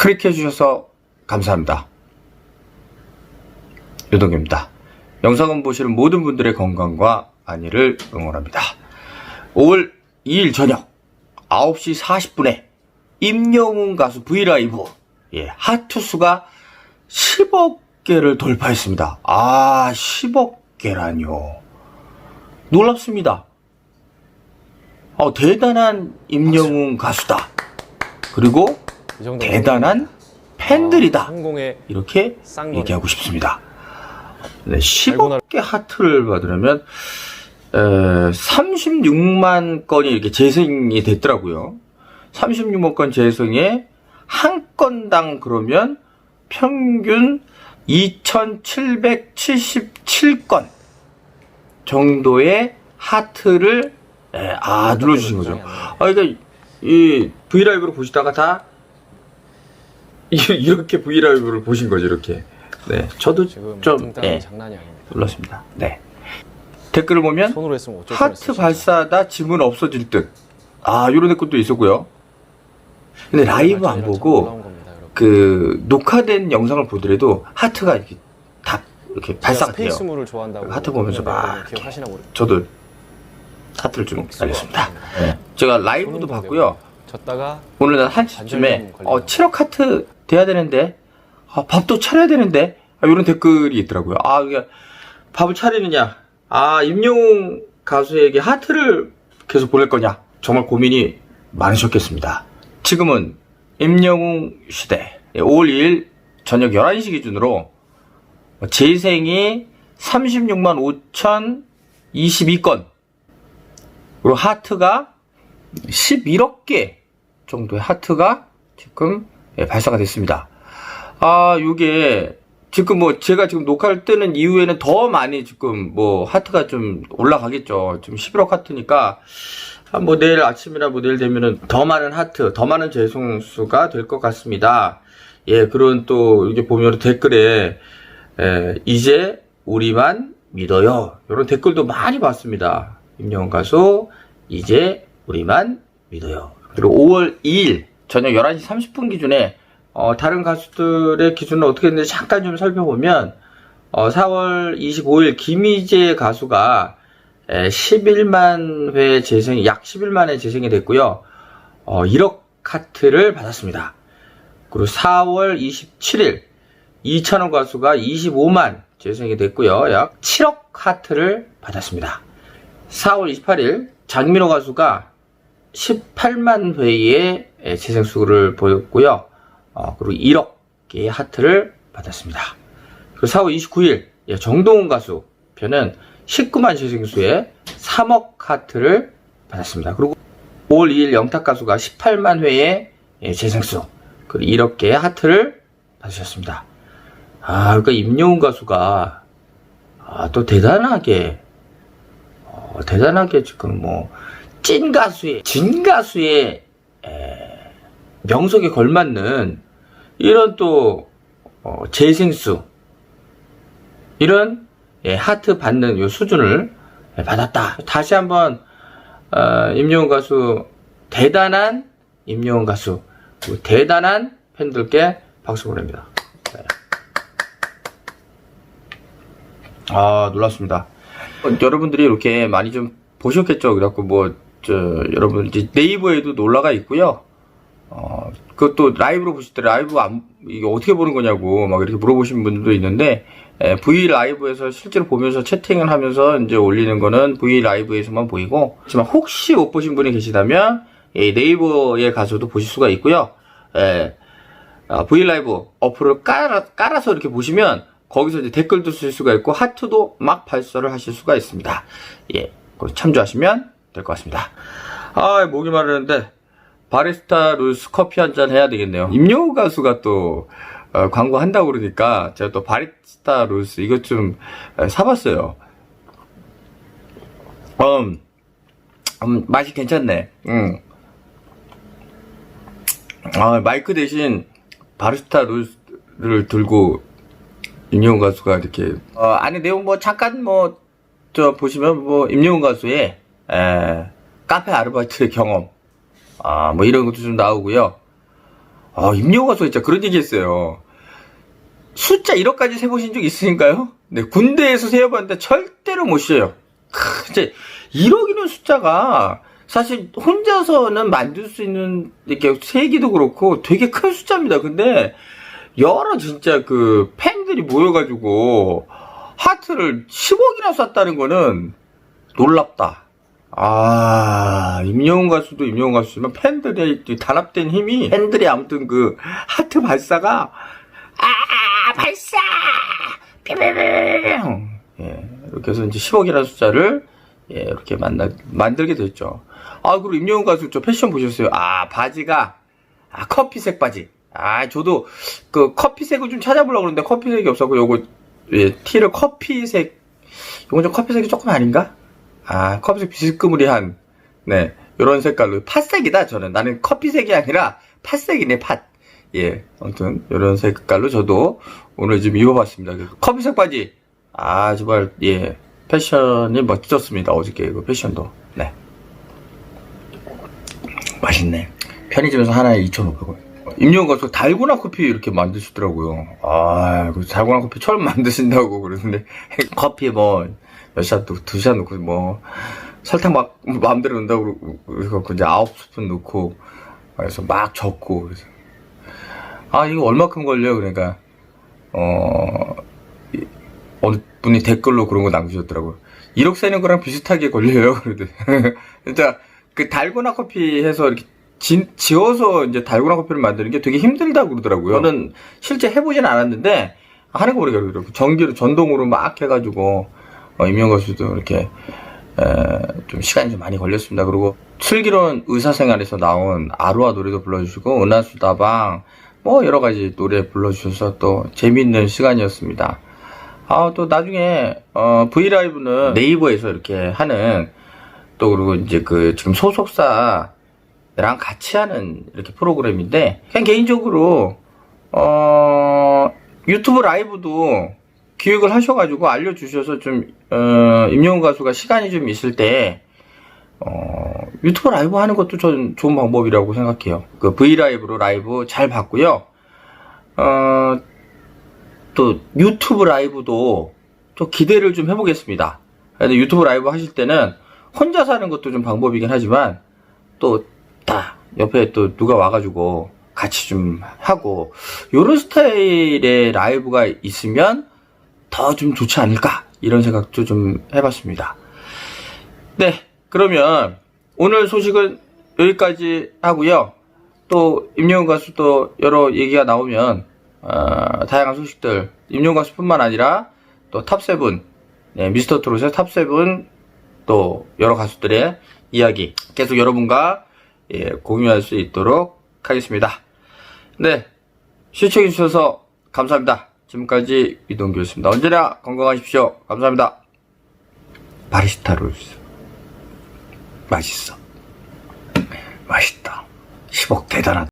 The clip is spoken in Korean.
클릭해 주셔서 감사합니다. 유동규입니다. 영상을 보시는 모든 분들의 건강과 안위를 응원합니다. 5월 2일 저녁 9시 40분에 임영웅 가수 브이라이브 예, 하트수가 10억 개를 돌파했습니다. 아 10억 개라뇨. 놀랍습니다. 어, 대단한 임영웅 가수다. 그리고 대단한 팬들이다. 성공의 이렇게. 얘기하고 싶습니다. 네, 알고 날- 10억 개 하트를 받으려면 에, 36만 건이 이렇게 재생이 됐더라고요. 36만 건 재생에 한 건당 그러면 평균 2,777건 정도의 하트를 에, 아 눌러주신 거죠. 아 그러니까 이 브이라이브로 보시다가 다 이- 이렇게 브이라이브를 보신 거죠 이렇게. 네, 저도 지금 좀 네, 장난이 아닙니다. 놀랐습니다. 네. 댓글을 보면 손으로 했으면 어쩔 하트 뻔했어요, 진짜. 발사다 지문 없어질 듯. 아, 요런 댓글도 있었고요. 근데 라이브 안참 보고 놀라운 겁니다, 여러분. 그 녹화된 영상을 보더라도 하트가 이렇게 다 이렇게 제가 발사가 돼요. 스페이스물을 좋아한다고 하트 보면서 막 이렇게 기억하시나 모르. 저도 하트를 좀 날렸습니다. 네. 제가 라이브도 봤고요. 졌다가 오늘 한 1시쯤에 관절염 어, 7억 하트 돼야 되는데 아, 밥도 차려야 되는데 아, 이런 댓글이 있더라고요. 아 이게 밥을 차리느냐 아 임영웅 가수에게 하트를 계속 보낼 거냐 정말 고민이 많으셨겠습니다. 지금은 임영웅 시대 5월 2일 저녁 11시 기준으로 재생이 36만 5,022건 그리고 하트가 11억 개 정도의 하트가 지금 예, 발사가 됐습니다. 아, 요게 지금 뭐 제가 지금 녹화를 뜨는 이후에는 더 많이 지금 뭐 하트가 좀 올라가겠죠. 지금 11억 하트니까 한뭐 내일 아침이나 뭐 내일 되면은 더 많은 하트, 더 많은 재송수가 될 것 같습니다. 예, 그런 또 이렇게 보면 댓글에 에, 이제 우리만 믿어요. 이런 댓글도 많이 봤습니다. 임영웅 가수 이제 우리만 믿어요. 그리고 5월 2일 저녁 11시 30분 기준에 어, 다른 가수들의 기준은 어떻게 했는지 잠깐 좀 살펴보면 어, 4월 25일 김희재 가수가 에, 11만 회 재생, 약 11만 회 재생이 됐고요. 어, 1억 카트를 받았습니다. 그리고 4월 27일 이찬원 가수가 25만 재생이 됐고요. 약 7억 하트를 받았습니다. 4월 28일 장민호 가수가 18만 회의 재생 수를 보였고요. 어, 그리고 1억 개의 하트를 받았습니다. 그리고 4월 29일 예, 정동훈 가수 편은 19만 재생수에 3억 하트를 받았습니다. 그리고 5월 2일 영탁 가수가 18만 회의 예, 재생수 그리고 1억 개의 하트를 받으셨습니다. 아, 그러니까 임영웅 가수가 아, 또 대단하게 어, 대단하게 지금 뭐 찐 가수의 진 가수의 에, 명성에 걸맞는 이런 또 어, 재생수 이런 예, 하트 받는 요 수준을 예, 받았다. 다시 한번 어, 임영웅 가수 대단한 임영웅 가수 그리고 대단한 팬들께 박수 보냅니다. 네. 아 놀랐습니다. 어, 여러분들이 이렇게 많이 좀 보셨겠죠. 그래갖고 뭐 저 여러분 이제 네이버에도 놀라가 있고요. 어 그것도 라이브로 보실 때 라이브 안 이게 어떻게 보는 거냐고 막 이렇게 물어보시는 분들도 있는데 에, V 라이브에서 실제로 보면서 채팅을 하면서 이제 올리는 거는 V 라이브에서만 보이고 하지만 혹시 못 보신 분이 계시다면 이 네이버에 가서도 보실 수가 있고요. 에, 아, 브이라이브 어플을 깔아, 깔아서 이렇게 보시면 거기서 이제 댓글도 쓸 수가 있고 하트도 막 발설을 하실 수가 있습니다. 예, 참조하시면 될 것 같습니다. 아, 목이 마르는데 바리스타 루스 커피 한 잔 해야 되겠네요. 임영우 가수가 또 어, 광고 한다고 그러니까 제가 또 바리스타 루스 이것 좀 에, 사봤어요. 음, 음, 맛이 괜찮네. 음. 아, 마이크 대신 바리스타 루스를 들고 임영웅 가수가 이렇게 어, 안에 내용 뭐 잠깐 뭐 저 보시면 뭐 임영웅 가수의 에, 카페 아르바이트의 경험 아 뭐 이런 것도 좀 나오고요. 아, 가수가 진짜 그런 얘기 했어요. 숫자 1억까지 세보신 적 있으신가요? 네, 군대에서 세어봤는데 절대로 못 쉬어요. 크, 이제 1억이라는 숫자가 사실 혼자서는 만들 수 있는 이렇게 세기도 그렇고 되게 큰 숫자입니다. 근데 여러 진짜 그 팬들이 모여가지고 하트를 10억이나 쐈다는 거는 놀랍다. 아, 임영웅 가수도 임영웅 가수지만 팬들의 이 단합된 힘이 팬들이 아무튼 그 하트 발사가 아, 발사! 삐삐삐! 예, 이렇게 해서 이제 10억이라는 숫자를 예, 이렇게 만나, 만들게 됐죠. 아, 그리고 임영웅 가수 저 패션 보셨어요? 아, 바지가, 아, 커피색 바지. 아, 저도 그 커피색을 좀 찾아보려고 그러는데 커피색이 없었고, 요거, 예, 티를 커피색, 요건 좀 커피색이 조금 아닌가? 아, 커피색 비스크무리한, 네, 요런 색깔로. 팥색이다, 저는. 나는 커피색이 아니라 팥색이네, 팥. 예, 아무튼, 요런 색깔로 저도 오늘 좀 입어봤습니다. 그래서 커피색 바지. 아, 정말, 예, 패션이 멋졌습니다. 어저께 그 패션도. 네. 맛있네. 편의점에서 하나에 2,500원. 임영웅 가수 달고나 커피 이렇게 만드시더라고요. 아, 그 달고나 커피 처음 만드신다고 그러는데 커피 뭐 몇샷 넣고 두샷 넣고 뭐 설탕 막 마음대로 넣는다고 그래서 이제 아홉 스푼 넣고 그래서 막 적고 그래서 아 이거 얼마큼 걸려 그러니까 어 이- 어느 분이 댓글로 그런 거 남기셨더라고요. 1억 세는 거랑 비슷하게 걸려요. 그러대. 진짜 그 달고나 커피 해서 이렇게 지, 지어서 이제 달고나 커피를 만드는 게 되게 힘들다고 그러더라고요. 저는 실제 해보진 않았는데 하는 거 모르겠어요. 전기로 전동으로 막 해가지고 어, 임영 가수도 이렇게 에, 좀 시간이 좀 많이 걸렸습니다. 그리고 슬기로운 의사생활에서 나온 아루아 노래도 불러주시고 은하수다방 뭐 여러 가지 노래 불러주셔서 또 재미있는 시간이었습니다. 아, 또 나중에, 어, 브이라이브는 네이버에서 이렇게 하는, 또 그리고 이제 그 지금 소속사랑 같이 하는 이렇게 프로그램인데, 그냥 개인적으로, 어, 유튜브 라이브도 기획을 하셔가지고 알려주셔서 좀, 어, 임영웅 가수가 시간이 좀 있을 때, 어, 유튜브 라이브 하는 것도 전 좋은 방법이라고 생각해요. 그 브이라이브로 라이브 잘 봤고요. 어, 또 유튜브 라이브도 좀 기대를 좀 해보겠습니다. 유튜브 라이브 하실 때는 혼자서 하는 것도 좀 방법이긴 하지만 또 다 옆에 또 누가 와가지고 같이 좀 하고 요런 스타일의 라이브가 있으면 더 좀 좋지 않을까 이런 생각도 좀 해봤습니다. 네 그러면 오늘 소식은 여기까지 하고요. 또 임영웅 가수 또 여러 얘기가 나오면 어, 다양한 소식들 임용 가수뿐만 아니라 또 탑세븐 네, 미스터 트롯의 탑세븐 또 여러 가수들의 이야기 계속 여러분과 예, 공유할 수 있도록 하겠습니다. 네 시청해 주셔서 감사합니다. 지금까지 이동규였습니다. 언제나 건강하십시오. 감사합니다. 바리스타 롤스 맛있어. 맛있다. 10억 대단하다.